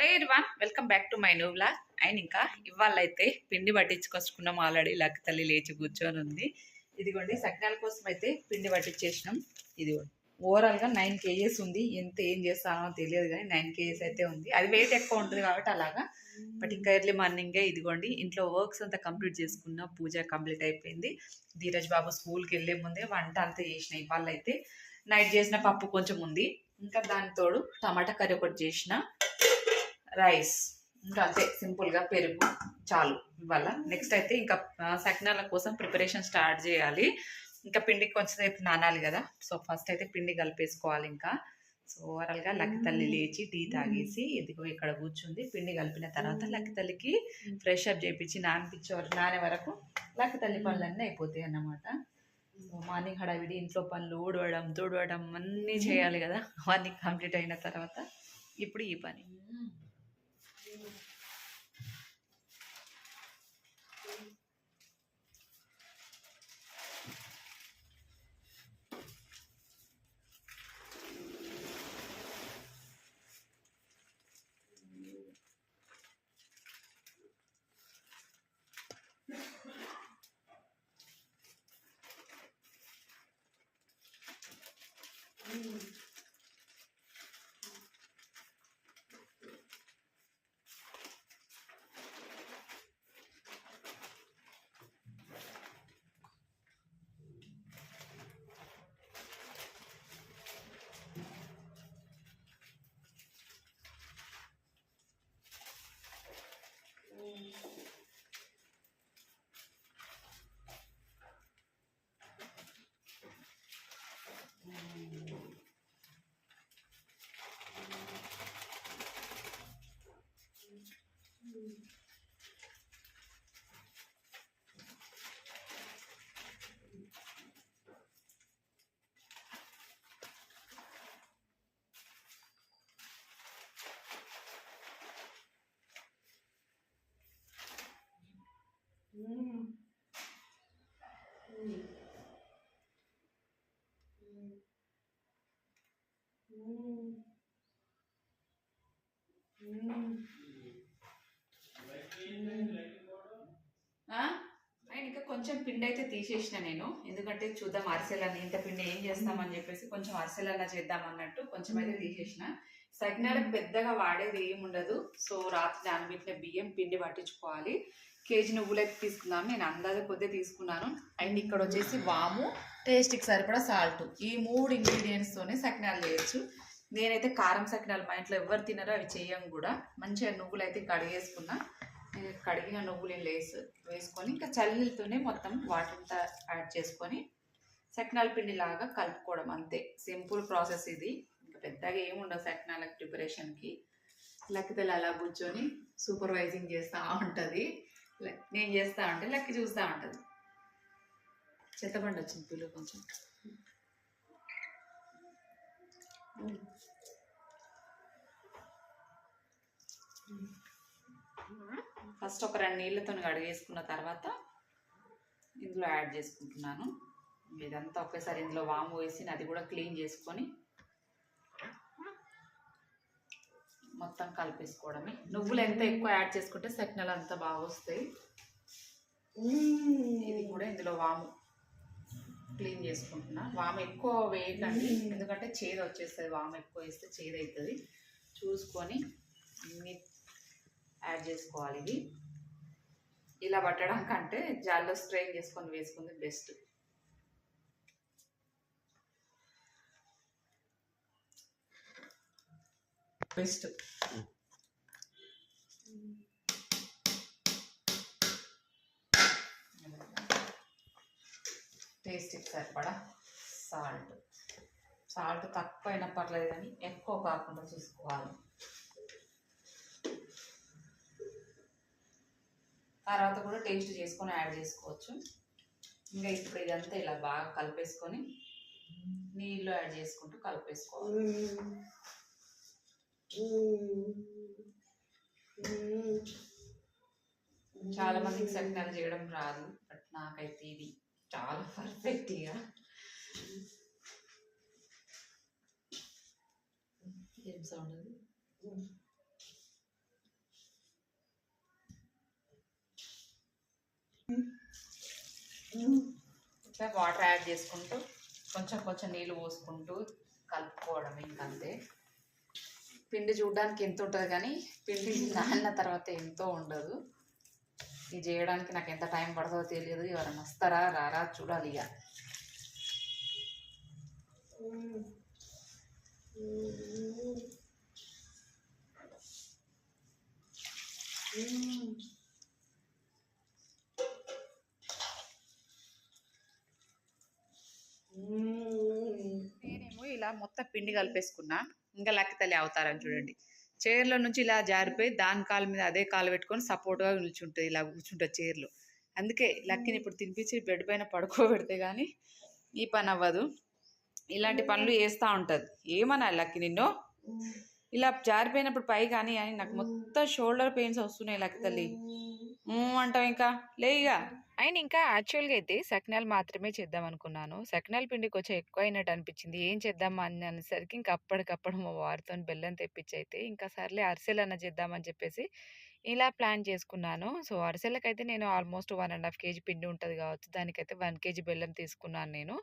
Hello one welcome back to my new blog and ఇంకా ఇవాళైతే అయితే పిండి పట్టించుకొచ్చుకున్నాం ఆల్రెడీ లక్ తల్లి లేచి కూర్చొని ఉంది. ఇదిగోండి సగ్నాల కోసం అయితే పిండి పట్టించేసినాం. ఇదిగోండి. ఓవరాల్గా నైన్ కేజీస్ ఉంది. ఎంత ఏం చేస్తానో తెలియదు కానీ నైన్ కేజీస్ అయితే ఉంది. అది వెయిట్ ఎక్కువ ఉంటుంది కాబట్టి అలాగా. బట్ ఇంకా ఎర్లీ మార్నింగే ఇదిగోండి ఇంట్లో వర్క్స్ అంతా కంప్లీట్ చేసుకున్న పూజ కంప్లీట్ అయిపోయింది. ధీరజ్ బాబు స్కూల్కి వెళ్ళే ముందే వంట అంతా చేసిన ఇవాళ అయితే నైట్ చేసిన పప్పు కొంచెం ఉంది. ఇంకా దాని తోడు టమాటా కర్రీ ఒకటి చేసిన. రైస్. ఇంకా అంతే సింపుల్గా పెరుగు చాలు. ఇవాళ నెక్స్ట్ అయితే ఇంకా సకినాల కోసం ప్రిపరేషన్ స్టార్ట్ చేయాలి. ఇంకా పిండికి కొంచెం సేపు నానాలి కదా. సో ఫస్ట్ అయితే పిండి కలిపేసుకోవాలి ఇంకా. సో ఓవరాల్గా లక్కి తల్లి లేచి టీ తాగేసి ఇదిగో ఇక్కడ కూర్చుంది. పిండి కలిపిన తర్వాత లక్కి తల్లికి ఫ్రెష్ అప్ చేయించి నానిపించే వరకు నానే వరకు లక్కి తల్లి పనులన్నీ అయిపోతాయి అన్నమాట. సో మార్నింగ్ హడావిడి ఇంట్లో పనులు ఊడవడం తుడవడం అన్నీ చేయాలి కదా. అవన్నీ కంప్లీట్ అయిన తర్వాత ఇప్పుడు ఈ పని. Thank you. ఇంకా కొంచెం పిండి అయితే తీసేసిన నేను. ఎందుకంటే చూద్దాం అరిసెలన్న ఇంత పిండి ఏం చేస్తామని చెప్పేసి కొంచెం అరిసెలన్న చేద్దాం అన్నట్టు కొంచెం అయితే తీసేసిన. సకినాలకు పెద్దగా వాడేది ఏమి ఉండదు సో రాత్రి నానబెట్టిన బియ్యం పిండి పట్టించుకోవాలి. కేజీ నువ్వులు అయితే తీసుకున్నాను నేను అందాజ కొద్దిగా తీసుకున్నాను. అండ్ ఇక్కడ వచ్చేసి వాము టేస్ట్కి సరిపడా సాల్ట్. ఈ మూడు ఇంగ్రీడియంట్స్తోనే సకినాలు చేయొచ్చు. నేనైతే కారం సకినాలు మా ఇంట్లో ఎవరు తినరో అవి చెయ్యం కూడా. మంచిగా నువ్వులు అయితే కడిగేసుకున్నా. నేను కడిగిన నువ్వులు లేస్ వేసుకొని ఇంకా చల్లీలతోనే మొత్తం వాటంతా యాడ్ చేసుకొని సకినాల పిండి లాగా కలుపుకోవడం అంతే. సింపుల్ ప్రాసెస్ ఇది. ఇంకా పెద్దగా ఏముండవు సకినాల ప్రిపరేషన్కి. లక్కితలు అలా కూర్చొని సూపర్వైజింగ్ చేస్తూ ఉంటుంది. నేను చేస్తా ఉంటే లక్కి చూస్తూ ఉంటుంది. చెత్తబండి వచ్చింది పిల్లలు కొంచెం. ఫస్ట్ ఒక రెండు నీళ్ళతో కడిగేసుకున్న తర్వాత ఇందులో యాడ్ చేసుకుంటున్నాను. ఇదంతా ఒకేసారి ఇందులో వాము వేసి అది కూడా క్లీన్ చేసుకొని మొత్తం కలిపేసుకోవడమే. నువ్వులు ఎంత ఎక్కువ యాడ్ చేసుకుంటే సకినాలు అంత బాగా వస్తాయి. ఇది కూడా ఇందులో వాము క్లీన్ చేసుకుంటున్నా. వాము ఎక్కువ వేయకండి. ఎందుకంటే చేదు వచ్చేస్తుంది. వాము ఎక్కువ వేస్తే చేదు అవుతుంది చూసుకొని అన్ని యాడ్ చేసుకోవాలి ఇది. ఇలా పట్టడం కంటే జాల్లో స్ట్రెయిన్ చేసుకొని వేసుకుంది బెస్ట్. బెస్ట్. టేస్ట్కి సరిపడా సాల్ట్. సాల్ట్ తక్కువ అయినా పర్లేదు కానీ ఎక్కువ కాకుండా చూసుకోవాలి. తర్వాత కూడా టేస్ట్ చేసుకొని యాడ్ చేసుకోవచ్చు. ఇంకా ఇప్పుడు ఇదంతా ఇలా బాగా కలిపేసుకొని నీళ్ళు యాడ్ చేసుకుంటూ కలిపేసుకోవాలి. చాలా మందికి సకినాలు చేయడం రాదు బట్ నాకైతే ఇది చాలా పర్ఫెక్ట్ ఏం సౌండ్ అది? ఇట్లా వాటర్ యాడ్ చేసుకుంటూ కొంచెం కొంచెం నీళ్ళు పోసుకుంటూ కలుపుకోవడం ఇంకంతే. పిండి చూడడానికి ఎంత ఉంటుంది కానీ పిండి నాన్న తర్వాత ఎంతో ఉండదు. ఇది చేయడానికి నాకు ఎంత టైం పడుతుందో తెలియదు. ఎవరైనా వస్తారా రారా చూడాలి ఇక. నేనేమో ఇలా మొత్తం పిండి కలిపేసుకున్నా. ఇంకా లక్క తల్లి అవతారం చూడండి. చైర్లో నుంచి ఇలా జారిపోయి దాని కాలు మీద అదే కాలు పెట్టుకొని సపోర్ట్గా నిల్చుంటుంది ఇలా కూర్చుంటుంది చైర్లో. అందుకే లక్కిని ఇప్పుడు తినిపించి బెడ్ పైన పడుకోబెడితే కానీ ఈ పని అవ్వదు. ఇలాంటి పనులు చేస్తూ ఉంటుంది. ఏమన్నా లక్కి నిన్ను? ఇలా జారిపోయినప్పుడు పై కానీ అని నాకు మొత్తం షోల్డర్ పెయిన్స్ వస్తున్నాయి లక్కి తల్లి. అంటావు ఇంకా? లేయిగా. అండ్ ఇంకా యాక్చువల్గా అయితే సకినాలు మాత్రమే చేద్దాం అనుకున్నాను. సకినాల పిండి కొంచెం ఎక్కువ అయినట్టు అనిపించింది. ఏం చేద్దాం అని అనేసరికి ఇంకా అప్పటికప్పుడు మా వారితో బెల్లం తెప్పించి అయితే ఇంకా సర్లే అరిసెలు అన్న చేద్దామని చెప్పేసి ఇలా ప్లాన్ చేసుకున్నాను. సో అరిసెలకైతే నేను almost one and half KG పిండి ఉంటుంది కావచ్చు. దానికైతే వన్ కేజీ బెల్లం తీసుకున్నాను నేను.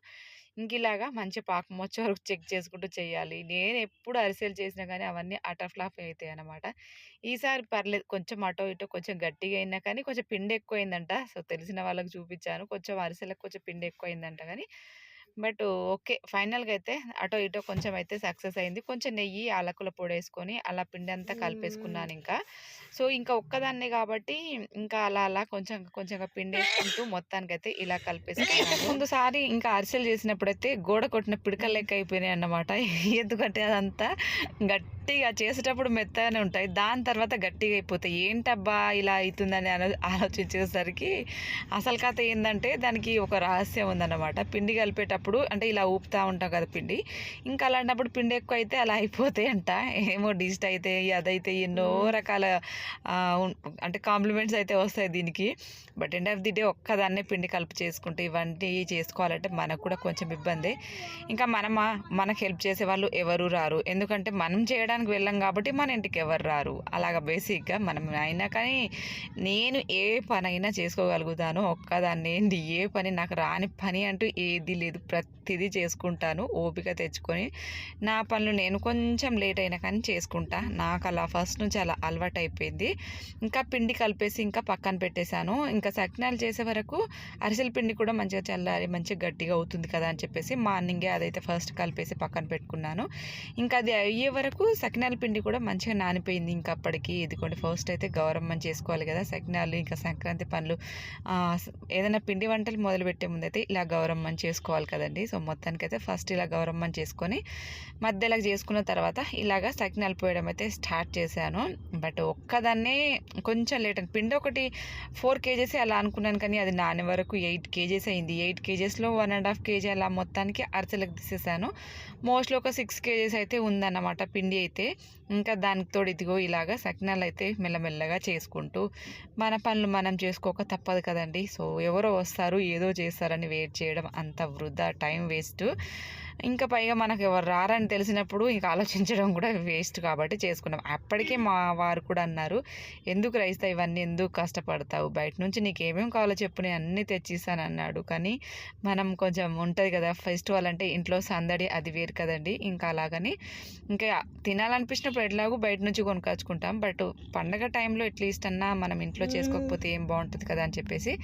ఇంక ఇలాగా మంచి పాకం వచ్చే వరకు చెక్ చేసుకుంటూ చేయాలి. నేను ఎప్పుడు అరిసెలు చేసినా కానీ అవన్నీ అటర్ ఫ్లాప్ అవుతాయి అన్నమాట. ఈసారి పర్లేదు కొంచెం అటో ఇటో కొంచెం గట్టిగా అయినా కానీ కొంచెం పిండి ఎక్కువైందంట. సో తెలిసిన వాళ్ళకి చూపించాను. కొంచెం అరిసెలకు కొంచెం పిండి ఎక్కువైందంట కానీ బట్ ఓకే ఫైనల్గా అయితే అటో ఇటో కొంచెం అయితే సక్సెస్ అయింది. కొంచెం నెయ్యి యాలకుల పొడి వేసుకొని అలా పిండి అంతా కలిపేసుకున్నాను ఇంకా. సో ఇంకా ఒక్కదాన్నే కాబట్టి ఇంకా అలా అలా కొంచెం కొంచెం పిండి వేసుకుంటూ మొత్తానికైతే ఇలా కలిపేసుకున్నాను. ముందు సారి ఇంకా అరిసెలు చేసినప్పుడైతే గోడ కొట్టిన పిడకలు లెక్క అయిపోయినాయి అన్నమాట. ఎందుకంటే అదంతా గట్టిగా చేసేటప్పుడు మెత్తగానే ఉంటాయి. దాని తర్వాత గట్టిగా అయిపోతాయి. ఏంటబ్బా ఇలా అవుతుందని ఆలో ఆలోచించేసరికి అసలు కథ ఏంటంటే దానికి ఒక రహస్యం ఉందన్నమాట. పిండి కలిపేటప్పుడు అంటే ఇలా ఊపుతూ ఉంటాం కదా పిండి. ఇంకా అలాంటప్పుడు పిండి ఎక్కువ అయితే అలా అయిపోతాయి అంట ఏమో డిస్ట్ అయితే అదైతే ఎన్నో రకాల అంటే కాంప్లిమెంట్స్ అయితే వస్తాయి దీనికి. But end of the day ఒక్కదాన్నే పిండి కలుపు చేసుకుంటే ఇవన్నీ చేసుకోవాలంటే మనకు కూడా కొంచెం ఇబ్బంది. ఇంకా మనమా మనకు హెల్ప్ చేసే వాళ్ళు ఎవరు రారు. ఎందుకంటే మనం చేయడానికి వెళ్ళాం కాబట్టి మన ఇంటికి ఎవరు రారు. అలాగా బేసిక్గా మనం అయినా కానీ నేను ఏ పని అయినా చేసుకోగలుగుతాను. ఒక్కదాన్ని ఏంటి ఏ పని నాకు రాని పని అంటూ ఏది లేదు. ప్రతిదీ చేసుకుంటాను. ఓపిక తెచ్చుకొని నా పనులు నేను కొంచెం లేట్ అయినా కానీ చేసుకుంటా. నాకు అలా ఫస్ట్ నుంచి అలా అలవాటు అయిపోయింది ఇంకా పిండి కలిపేసి ఇంకా పక్కన పెట్టేశాను. ఇంకా సకినాలు చేసే వరకు అరిసెల పిండి కూడా మంచిగా చల్లారి మంచిగా గట్టిగా అవుతుంది కదా అని చెప్పేసి మార్నింగే అదైతే ఫస్ట్ కలిపేసి పక్కన పెట్టుకున్నాను. ఇంకా అది అయ్యే వరకు సకినాల పిండి కూడా మంచిగా నానిపోయింది ఇంకా అప్పటికి. ఇదిగోండి ఫస్ట్ అయితే గౌరమ్మని చేసుకోవాలి కదా సకినాలు ఇంకా సంక్రాంతి పనులు ఏదైనా పిండి వంటలు మొదలు పెట్టే ముందైతే ఇలా గౌరమ్మని చేసుకోవాలి కదండి. సో మొత్తానికైతే ఫస్ట్ ఇలా గౌరమ్మని చేసుకొని మధ్యలో చేసుకున్న తర్వాత ఇలాగా సకినాలు పోయడం అయితే స్టార్ట్ చేశాను. బట్ ఒక్క ఒక్కదాన్నే కొంచెం లేట్ అని పిండి ఒకటి ఫోర్ కేజెస్ అలా అనుకున్నాను కానీ అది నాని వరకు ఎయిట్ కేజెస్ అయింది. ఎయిట్ కేజెస్లో వన్ అండ్ హాఫ్ కేజీ అలా మొత్తానికి అరచలకు తీసేసాను. మోస్ట్లీ ఒక సిక్స్ కేజెస్ అయితే ఉందన్నమాట పిండి అయితే. ఇంకా దానికి తోడు ఇదిగో ఇలాగా సకినాలు అయితే మెల్లమెల్లగా చేసుకుంటూ మన పనులు మనం చేసుకోక తప్పదు కదండి. సో ఎవరో వస్తారు ఏదో చేస్తారని వెయిట్ చేయడం అంత వృధా టైం వేస్ట్. ఇంకా పైగా మనకు ఎవరు రారని తెలిసినప్పుడు ఇంకా ఆలోచించడం కూడా వేస్ట్ కాబట్టి చేసుకున్నాం. అప్పటికే మా వారు కూడా అన్నారు ఎందుకు రైస్తా ఇవన్నీ ఎందుకు కష్టపడతావు? బయట నుంచి నీకు ఏమేమి కావాలో చెప్పు నేను అన్నీ తెచ్చిస్తాను అన్నాడు. కానీ మనం కొంచెం ఉంటుంది కదా ఫెస్టివల్ అంటే ఇంట్లో సందడి అది వేరు కదండి. ఇంకా అలాగని ఇంకా తినాలనిపించినప్పుడు ఎట్లాగో బయట నుంచి కొనుక్కొచ్చుకుంటాం. బట్ పండగ టైంలో ఎట్లీస్ట్ అన్నా మనం ఇంట్లో చేసుకోకపోతే ఏం బాగుంటుంది కదా అని చెప్పేసి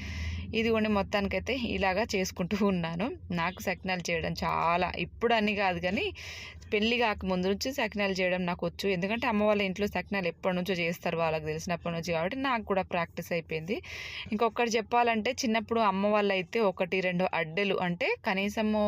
ఇది ఉండి మొత్తానికైతే ఇలాగా చేసుకుంటూ ఉన్నాను. నాకు సకినాలు చేయడం చాలా ఇప్పుడు అని కాదు కానీ పెళ్ళి కాక ముందు నుంచి సకినాలు చేయడం నాకు వచ్చు ఎందుకంటే అమ్మ వాళ్ళ ఇంట్లో సకినాలు ఎప్పటి నుంచో చేస్తారు వాళ్ళకి తెలిసినప్పటి నుంచి కాబట్టి నాకు కూడా ప్రాక్టీస్ అయిపోయింది. ఇంకొకటి చెప్పాలంటే చిన్నప్పుడు అమ్మ వాళ్ళు అయితే ఒకటి రెండు అడ్డెలు అంటే కనీసము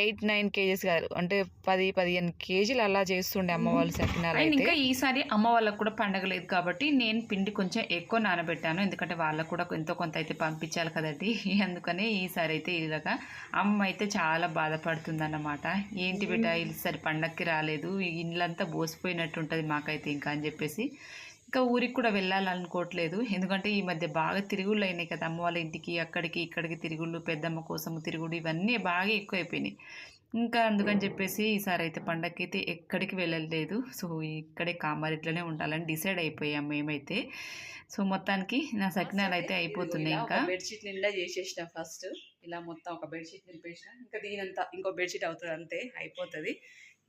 ఎయిట్ నైన్ కేజెస్ కాదు. అంటే పది పదిహేను కేజీలు అలా చేస్తుండే అమ్మ వాళ్ళు సకినాలు ఇంకా ఈసారి అమ్మ వాళ్ళకు కూడా పండగ లేదు కాబట్టి నేను పిండి కొంచెం ఎక్కువ నానబెట్టాను. ఎందుకంటే వాళ్ళకు కూడా ఎంతో కొంత అయితే పంపించాలి కదండి. అందుకనే ఈసారి అయితే ఇలాగా అమ్మ అయితే చాలా బాధపడుతుంది అన్నమాట. ఏంటి బిడ్డ ఈసారి పండక్కి రాలేదు ఈ ఇల్లంతా బోసిపోయినట్టు ఉంటుంది మాకైతే ఇంకా అని చెప్పేసి. ఇంకా ఊరికి కూడా వెళ్ళాలనుకోవట్లేదు. ఎందుకంటే ఈ మధ్య బాగా తిరుగుళ్ళు అయినాయి కదా అమ్మ వాళ్ళ ఇంటికి అక్కడికి ఇక్కడికి తిరుగుళ్ళు పెద్దమ్మ కోసం తిరుగుడు ఇవన్నీ బాగా ఎక్కువైపోయినాయి. ఇంకా అందుకని చెప్పేసి ఈసారి అయితే పండగకి అయితే ఎక్కడికి వెళ్ళలేదు. సో ఇక్కడే కామారెడ్లోనే ఉండాలని డిసైడ్ అయిపోయాం మేమైతే. సో మొత్తానికి నా సకినాలు అయితే అయిపోతున్నాయి ఇంకా. బెడ్షీట్ నిండా చేసేసిన ఫస్ట్. ఇలా మొత్తం ఒక బెడ్షీట్ నింపేసిన ఇంకా దీనంతా ఇంకో బెడ్షీట్ అవుతుంది అంతే అయిపోతుంది.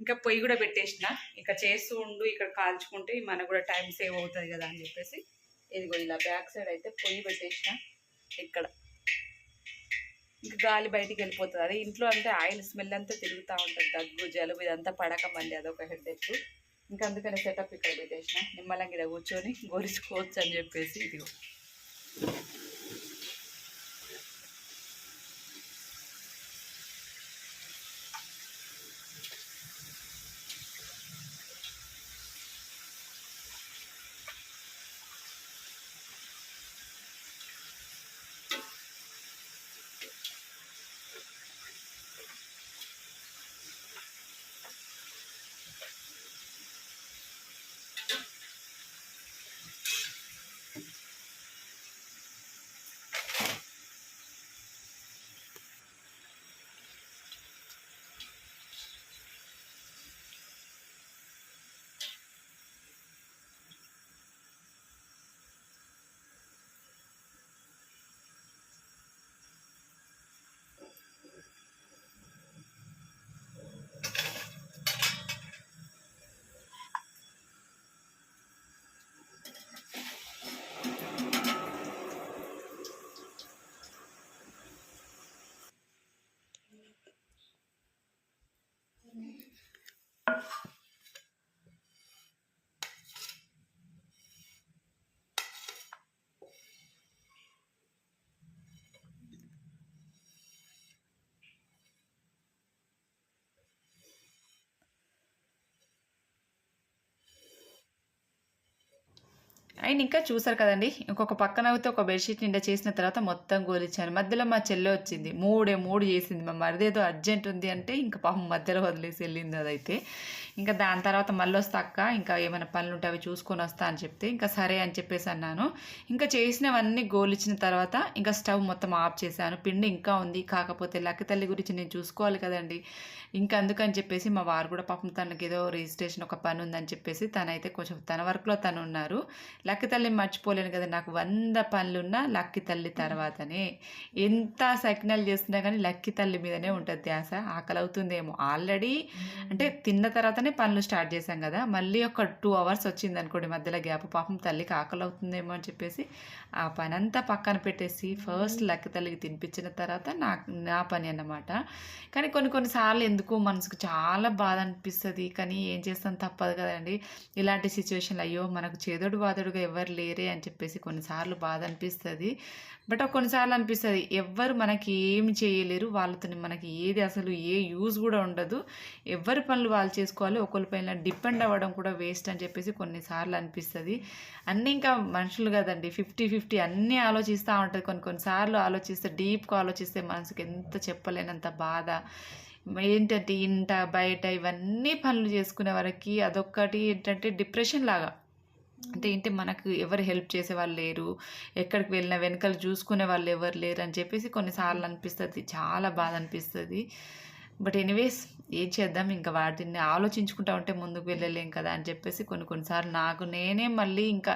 ఇంకా పొయ్యి కూడా పెట్టేసిన. ఇంకా చేస్తూ ఉండు ఇక్కడ కాల్చుకుంటే మనకు కూడా టైం సేవ్ అవుతుంది కదా అని చెప్పేసి. ఇదిగో ఇలా బ్యాక్ సైడ్ అయితే పొయ్యి పెట్టేసిన ఇక్కడ. ఇంకా గాలి బయటికి వెళ్ళిపోతుంది. అదే ఇంట్లో అంటే ఆయిల్ స్మెల్ అంతా తిరుగుతూ ఉంటుంది. దగ్గు జలుబు ఇదంతా పడక మళ్ళీ అదొక హెడ్ ఎక్ ఇంకా అందుకని సెటప్ ఇక్కడ పెట్టేసిన. నిమ్మలంగా కూర్చొని గోరించుకోవచ్చు అని చెప్పేసి ఇదిగో. 嗯。అండ్ ఇంకా చూసారు కదండి ఇంకొక పక్కన అయితే ఒక బెడ్షీట్ నిండా చేసిన తర్వాత మొత్తం గోలిచ్చాను మధ్యలో మా చెల్లె వచ్చింది. మూడే మూడు చేసింది మా మరిదేదో అర్జెంట్ ఉంది అంటే ఇంకా పాపం మధ్యలో వదిలేసి వెళ్ళింది అదైతే. ఇంకా దాని తర్వాత మళ్ళీ వస్తా అక్క ఇంకా ఏమైనా పనులు ఉంటే అవి చూసుకొని వస్తా అని చెప్తే ఇంకా సరే అని చెప్పేసి అన్నాను. ఇంకా చేసినవన్నీ గోలిచ్చిన తర్వాత ఇంకా స్టవ్ మొత్తం ఆఫ్ చేశాను. పిండి ఇంకా ఉంది. కాకపోతే లక్క తల్లి గురించి నేను చూసుకోవాలి కదండి. ఇంకా అందుకని చెప్పేసి మా వారు కూడా పాపం తనకి ఏదో రిజిస్ట్రేషన్ ఒక పని ఉందని చెప్పేసి తనైతే కొంచెం తన వర్క్లో తను ఉన్నారు. లక్కి తల్లి మర్చిపోలేను కదా నాకు వంద పనులున్నా లక్కి తల్లి తర్వాతనే. ఎంత సకినాలు చేస్తున్నా కానీ లక్కి తల్లి మీదనే ఉంటుంది ధ్యాస ఆకలి అవుతుందేమో ఆల్రెడీ అంటే తిన్న తర్వాతనే పనులు స్టార్ట్ చేశాం కదా మళ్ళీ ఒక టూ అవర్స్ వచ్చింది అనుకోండి మధ్యలో గ్యాప్ పాపం తల్లికి ఆకలి అవుతుందేమో అని చెప్పేసి ఆ పని అంతా పక్కన పెట్టేసి ఫస్ట్ లక్కి తల్లికి తినిపించిన తర్వాత నాకు నా పని అన్నమాట. కానీ కొన్ని కొన్నిసార్లు ఎందుకు మనసుకు చాలా బాధ అనిపిస్తుంది కానీ ఏం చేస్తాం తప్పదు కదండి. ఇలాంటి సిచ్యువేషన్లు అయ్యో మనకు చేదోడు బాధుడుగా ఎవరు లేరే అని చెప్పేసి కొన్నిసార్లు బాధ అనిపిస్తుంది. బట్ కొన్నిసార్లు అనిపిస్తుంది ఎవ్వరు మనకి ఏమి చేయలేరు వాళ్ళతో మనకి ఏది అసలు ఏ యూజ్ కూడా ఉండదు. ఎవరి పనులు వాళ్ళు చేసుకోవాలి ఒకరిపైన డిపెండ్ అవ్వడం కూడా వేస్ట్ అని చెప్పేసి కొన్నిసార్లు అనిపిస్తుంది. అన్నీ ఇంకా మనుషులు కదండి ఫిఫ్టీ ఫిఫ్టీ అన్నీ ఆలోచిస్తూ ఉంటుంది. కొన్ని కొన్నిసార్లు ఆలోచిస్తే డీప్గా ఆలోచిస్తే మనసుకి ఎంత చెప్పలేనంత బాధ. ఏంటంటే ఇంట బయట ఇవన్నీ పనులు చేసుకునే వరకు అదొక్కటి ఏంటంటే డిప్రెషన్ లాగా. అంటే ఏంటి? మనకు ఎవరు హెల్ప్ చేసే వాళ్ళు లేరు. ఎక్కడికి వెళ్ళినా వెనకాల చూసుకునే వాళ్ళు ఎవరు లేరు అని చెప్పేసి కొన్నిసార్లు అనిపిస్తుంది. చాలా బాధ అనిపిస్తుంది. బట్ ఎనీవేస్ ఏం చేద్దాం? ఇంకా వాటిని ఆలోచించుకుంటా ఉంటే ముందుకు వెళ్ళలేం కదా అని చెప్పేసి కొన్ని కొన్నిసార్లు నాకు నేనే మళ్ళీ ఇంకా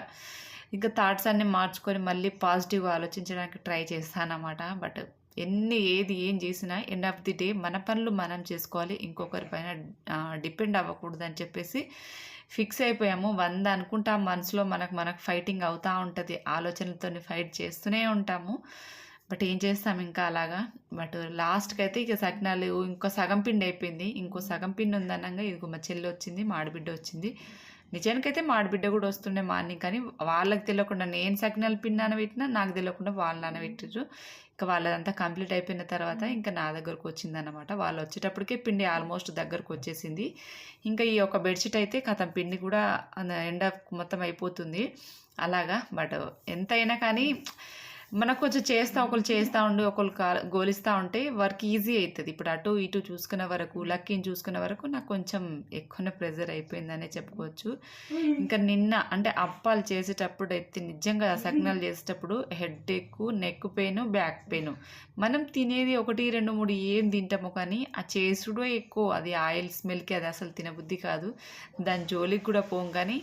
ఇంకా థాట్స్ అన్నీ మార్చుకొని మళ్ళీ పాజిటివ్గా ఆలోచించడానికి ట్రై చేస్తానమాట బట్ ఎన్ని ఏది ఏం చేసినా ఎండ్ ఆఫ్ ది డే మన పనులు మనం చేసుకోవాలి. ఇంకొకరి పైన డిపెండ్ అవ్వకూడదు అని చెప్పేసి ఫిక్స్ అయిపోయాము. వంద అనుకుంటాం మనసులో మనకు మనకు ఫైటింగ్ అవుతూ ఉంటుంది. ఆలోచనలతో ఫైట్ చేస్తూనే ఉంటాము. బట్ ఏం చేస్తాం ఇంకా అలాగా? బట్ లాస్ట్కి అయితే ఇక సకినాలు ఇంకో సగం పిండి అయిపోయింది. ఇంకో సగం పిండి ఉందనగా ఇదిగో మా చెల్లి వచ్చింది మా వచ్చింది. నిజానికైతే మా ఆడబిడ్డ కూడా వస్తుండే మార్నింగ్ కానీ వాళ్ళకి తెలియకుండా నేను సకినాలు పిండి నానబెట్టినా నాకు తెలియకుండా వాళ్ళు నానబెట్టారు ఇంకా వాళ్ళదంతా కంప్లీట్ అయిపోయిన తర్వాత ఇంకా నా దగ్గరకు వచ్చిందనమాట వాళ్ళు వచ్చేటప్పటికే పిండి ఆల్మోస్ట్ దగ్గరకు వచ్చేసింది. ఇంకా ఈ ఒక బెడ్షీట్ అయితే కథం పిండి కూడా ఎండ్ మొత్తం అయిపోతుంది. అలాగా బట్ ఎంతైనా కానీ మనకు కొంచెం చేస్తా ఒకరు చేస్తూ ఉండి ఒకరు కా గోలిస్తూ ఉంటే వర్క్ ఈజీ అవుతుంది ఇప్పుడు అటు ఇటు చూసుకునే వరకు లక్కీని చూసుకునే వరకు నాకు కొంచెం ఎక్కువనే ప్రెజర్ అయిపోయిందనే చెప్పుకోవచ్చు. ఇంకా నిన్న అంటే అప్పాలు చేసేటప్పుడు అయితే నిజంగా సగ్నాలు చేసేటప్పుడు హెడ్ ఎక్ నెక్ పెయిన్ బ్యాక్ పెయిన్. మనం తినేది ఒకటి రెండు మూడు ఏం తింటామో కానీ ఆ చేసుడు ఎక్కువ. అది ఆయిల్ స్మెల్కి అది అసలు తినబుద్ధి కాదు. దాని జోలికి కూడా పోం కానీ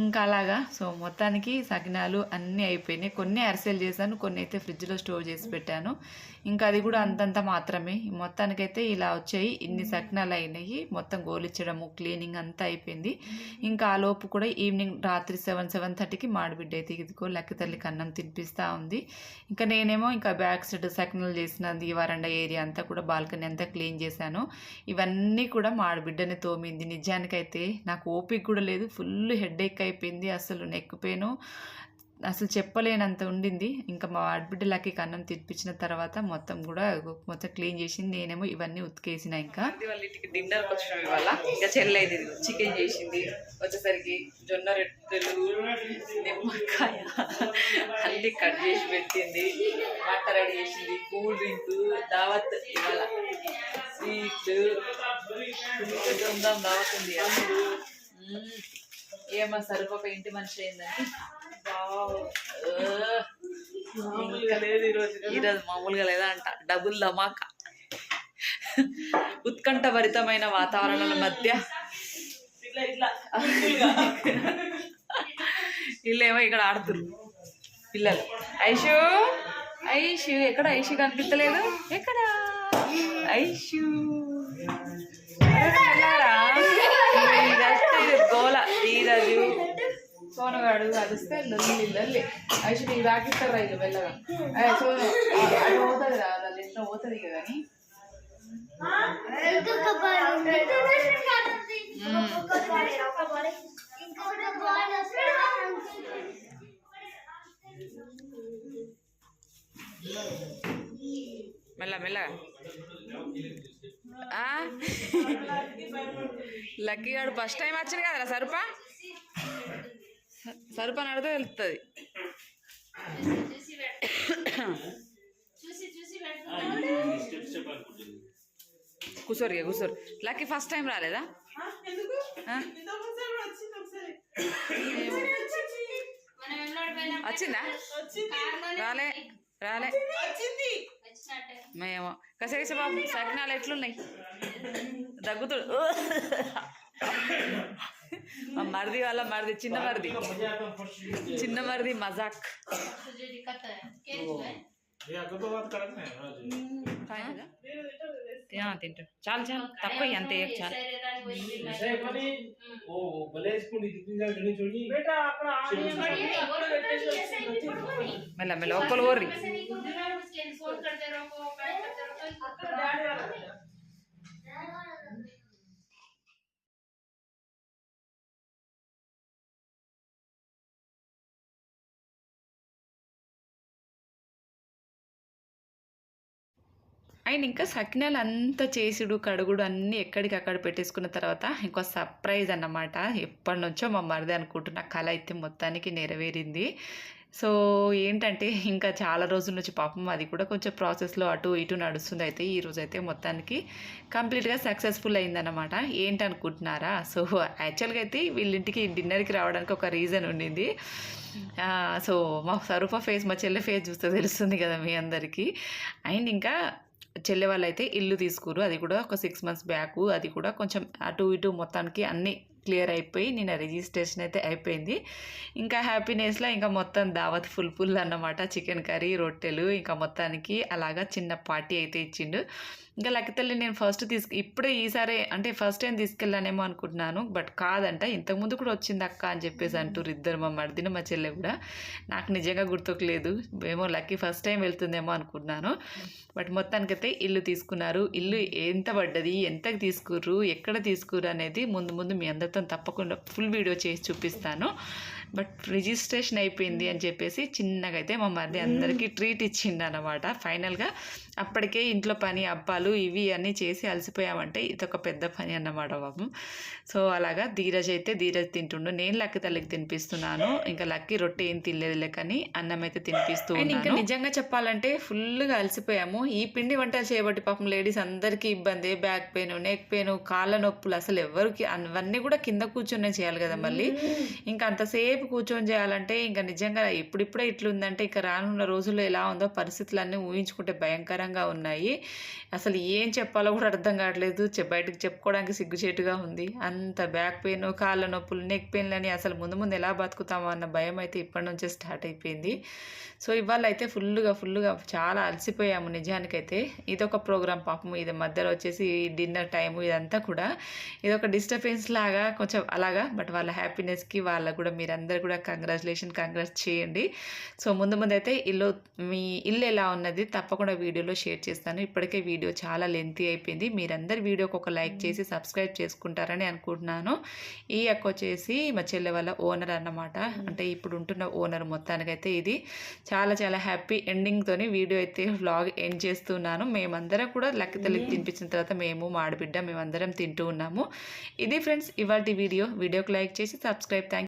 ఇంకా అలాగా. సో మొత్తానికి సకినాలు అన్నీ అయిపోయినాయి. కొన్ని అరిసెలు చేశాను కొన్ని అయితే ఫ్రిడ్జ్లో స్టోర్ చేసి పెట్టాను. ఇంకా అది కూడా అంతంత మాత్రమే. మొత్తానికైతే ఇలా వచ్చాయి. ఇన్ని సకినాలు అయినాయి. మొత్తం గోలిచ్చడము క్లీనింగ్ అంతా అయిపోయింది. ఇంకా ఆ లోపు కూడా ఈవినింగ్ రాత్రి సెవెన్ సెవెన్ థర్టీకి మాడిబిడ్డ అయితే ఇదిగో లెక్క తల్లికి అన్నం తినిపిస్తూ ఉంది. ఇంకా నేనేమో ఇంకా బ్యాక్ సైడ్ సకినాలు చేసినది వరండా ఏరియా అంతా కూడా బాల్కనీ అంతా క్లీన్ చేశాను. ఇవన్నీ కూడా మాడిబిడ్డని తోమింది. నిజానికైతే నాకు ఓపిక కూడా లేదు. ఫుల్ హెడ్ అయిపోయింది. అసలు నెక్ పెయిన్ అసలు చెప్పలేనంత ఉండింది. ఇంకా మా ఆడబిడ్డలకి కన్నం తినిపించిన తర్వాత మొత్తం కూడా మొత్తం క్లీన్ చేసింది. నేనేమో ఇవన్నీ ఉతికేసిన ఇంకా. డిన్నర్ వాళ్ళ ఇంటికి ఇవాళ ఇంకా చెల్లైంది చికెన్ చేసింది. వచ్చేసరికి జొన్న రొట్టెలు నిమ్మకాయ అన్ని కట్ చేసి పెట్టింది. వంట రెడీ చేసింది. కూల్ డ్రింక్ దావత్ ఇవాళ స్వీట్లు దావత్ ఉంది. ఏమో సరిపోక ఇంటి మనిషి అయిందని. మామూలుగా లేదు ఈరోజు ఈరోజు మామూలుగా లేదంట. డబుల్ ధమాకా. ఉత్కంఠభరితమైన వాతావరణాల మధ్య. వీళ్ళేమో ఇక్కడ ఆడుతురు పిల్లలు. ఐషు ఐషు ఎక్కడ ఐషు కనిపించలేదు ఎక్కడ? ఐషు. సోనగాడు అదిస్తే లొల్లి లొల్లి ఐషు నీ రాకిస్తారా ఇది వెళ్ళగా? సోను అది పోతుంది రా పోతుంది కదా అని మెల్ల మెల్ల లక్కీ గాడు ఫస్ట్ టైం వచ్చింది కదరా సరుపా? స- సరుపా నడితే వెళ్తుంది ఇక కూర్చోరు లక్కీ ఫస్ట్ టైం రాలేదా. వచ్చిందా రాలే రాలే. మేము కసేసి బాబు సకినాలు ఎట్లున్నాయి? దగ్గుతుడు. మరిది వాళ్ళ మరిది చిన్న మరిది. చిన్న మరిది మజాక్. తింటాడు. చాలు చాలు. తక్కువ అంతే చాలు. మెల్ల మెల్ల ఒక్కరు ఓర్రి. ఆయన ఇంకా సకినాలు అంతా చేసుడు కడుగుడు అన్నీ ఎక్కడికక్కడ పెట్టేసుకున్న తర్వాత ఇంకో సర్ప్రైజ్ అన్నమాట. ఎప్పటి నుంచో మా మరిది అనుకుంటున్న కళ అయితే మొత్తానికి నెరవేరింది. సో ఏంటంటే ఇంకా చాలా రోజుల నుంచి పాపం అది కూడా కొంచెం ప్రాసెస్లో అటు ఇటు నడుస్తుంది అయితే ఈ రోజు అయితే మొత్తానికి కంప్లీట్గా సక్సెస్ఫుల్ అయిందన్నమాట. ఏంటనుకుంటున్నారా సో యాక్చువల్గా అయితే వీళ్ళింటికి డిన్నర్కి రావడానికి ఒక రీజన్ ఉండింది సో మా సరూప ఫేస్ మా చెల్లె ఫేస్ చూస్తే తెలుస్తుంది కదా మీ అందరికీ. అండ్ ఇంకా చెల్లె వాళ్ళైతే అయితే ఇల్లు తీసుకురు. అది కూడా ఒక సిక్స్ మంత్స్ బ్యాక్ అది కూడా కొంచెం అటు ఇటు మొత్తానికి అన్నీ క్లియర్ అయిపోయి నేను రిజిస్ట్రేషన్ అయితే అయిపోయింది. ఇంకా హ్యాపీనెస్లో ఇంకా మొత్తం దావత్ ఫుల్ ఫుల్ అన్నమాట. చికెన్ కర్రీ రొట్టెలు ఇంకా మొత్తానికి అలాగా చిన్న పార్టీ అయితే ఇచ్చిండు. ఇంకా లక్కతల్లి నేను ఫస్ట్ తీసుకు ఇప్పుడే ఈసారి అంటే ఫస్ట్ టైం తీసుకెళ్ళానేమో అనుకుంటున్నాను. బట్ కాదంట ఇంతకుముందు కూడా వచ్చింది అక్క అని చెప్పేసి అంటారు ఇద్దరు మా మరిదిన మా చెల్లె కూడా. నాకు నిజంగా గుర్తుకులేదు. ఏమో లక్కీ ఫస్ట్ టైం వెళ్తుందేమో అనుకున్నాను బట్ మొత్తానికైతే ఇల్లు తీసుకున్నారు. ఇల్లు ఎంత పడ్డది ఎంతకు తీసుకుర్రు ఎక్కడ తీసుకుర్రు అనేది ముందు ముందు మీ అందరితో తప్పకుండా ఫుల్ వీడియో చేసి చూపిస్తాను. బట్ రిజిస్ట్రేషన్ అయిపోయింది అని చెప్పేసి చిన్నగా అయితే మా మరిది అందరికీ ట్రీట్ ఇచ్చిండు అనమాట ఫైనల్గా అప్పటికే ఇంట్లో పని అబ్బాలు ఇవి అన్నీ చేసి అలసిపోయామంటే ఇది ఒక పెద్ద పని అన్నమాట బాబు. సో అలాగా ధీరజ్ అయితే ధీరజ్ తింటుండు. నేను లక్కి తల్లికి తినిపిస్తున్నాను. ఇంకా లక్కి రొట్టె ఏం తినలేదులే కానీ అన్నం అయితే తినిపిస్తూ ఇంకా నిజంగా చెప్పాలంటే ఫుల్గా అలసిపోయాము. ఈ పిండి వంటలు చేయబట్టి పాపం లేడీస్ అందరికీ ఇబ్బంది. బ్యాక్ పెయిన్ నెక్ పెయిన్ కాళ్ళ నొప్పులు అసలు ఎవరికి అవన్నీ కూడా కింద కూర్చొనే చేయాలి కదా మళ్ళీ. ఇంకా అంతసేపు కూర్చొని చేయాలంటే ఇంకా నిజంగా ఇప్పుడిప్పుడే ఇట్లుందంటే ఇంకా రానున్న రోజుల్లో ఎలా ఉందో పరిస్థితులన్నీ ఊహించుకుంటే భయంకరంగా ఘోరంగా ఉన్నాయి. అసలు ఏం చెప్పాలో కూడా అర్థం కావట్లేదు. బయటకు చెప్పుకోవడానికి సిగ్గుచేటుగా ఉంది. అంత బ్యాక్ పెయిన్ కాళ్ళ నొప్పులు నెక్ పెయిన్లని అసలు ముందు ముందు ఎలా బతుకుతామో అన్న భయం అయితే ఇప్పటి నుంచే స్టార్ట్ అయిపోయింది. సో ఇవాళ అయితే ఫుల్గా ఫుల్గా చాలా అలసిపోయాము నిజానికైతే. ఇదొక ప్రోగ్రామ్ పాపము. ఇది మధ్యలో వచ్చేసి డిన్నర్ టైము ఇదంతా కూడా. ఇదొక డిస్టర్బెన్స్ లాగా కొంచెం అలాగా బట్ వాళ్ళ హ్యాపీనెస్కి వాళ్ళ కూడా మీరందరూ కూడా కంగ్రాచులేషన్ కంగ్రాట్స్ చేయండి. సో ముందు ముందు అయితే ఇల్లు మీ ఇల్లు ఎలా ఉన్నది తప్పకుండా వీడియోలో షేర్ చేస్తాను. ఇప్పటికే వీడియో చాలా లెంతీ అయిపోయింది. మీరందరు వీడియోకి ఒక లైక్ చేసి సబ్స్క్రైబ్ చేసుకుంటారని అనుకుంటున్నాను. ఈ అక్క వచ్చేసి మా చెల్లె వాళ్ళ ఓనర్ అన్నమాట. అంటే ఇప్పుడు ఉంటున్న ఓనర్ మొత్తానికైతే ఇది. చాలా చాలా హ్యాపీ ఎండింగ్తోని వీడియో అయితే వ్లాగ్ ఎండ్ చేస్తున్నాను. మేమందరం కూడా లెక్క తల్లికి తినిపించిన తర్వాత మేము మా ఆడబిడ్డ మేమందరం తింటూ ఉన్నాము. ఇది ఫ్రెండ్స్ ఇవాళ వీడియో. వీడియోకి లైక్ చేసి సబ్స్క్రైబ్. థ్యాంక్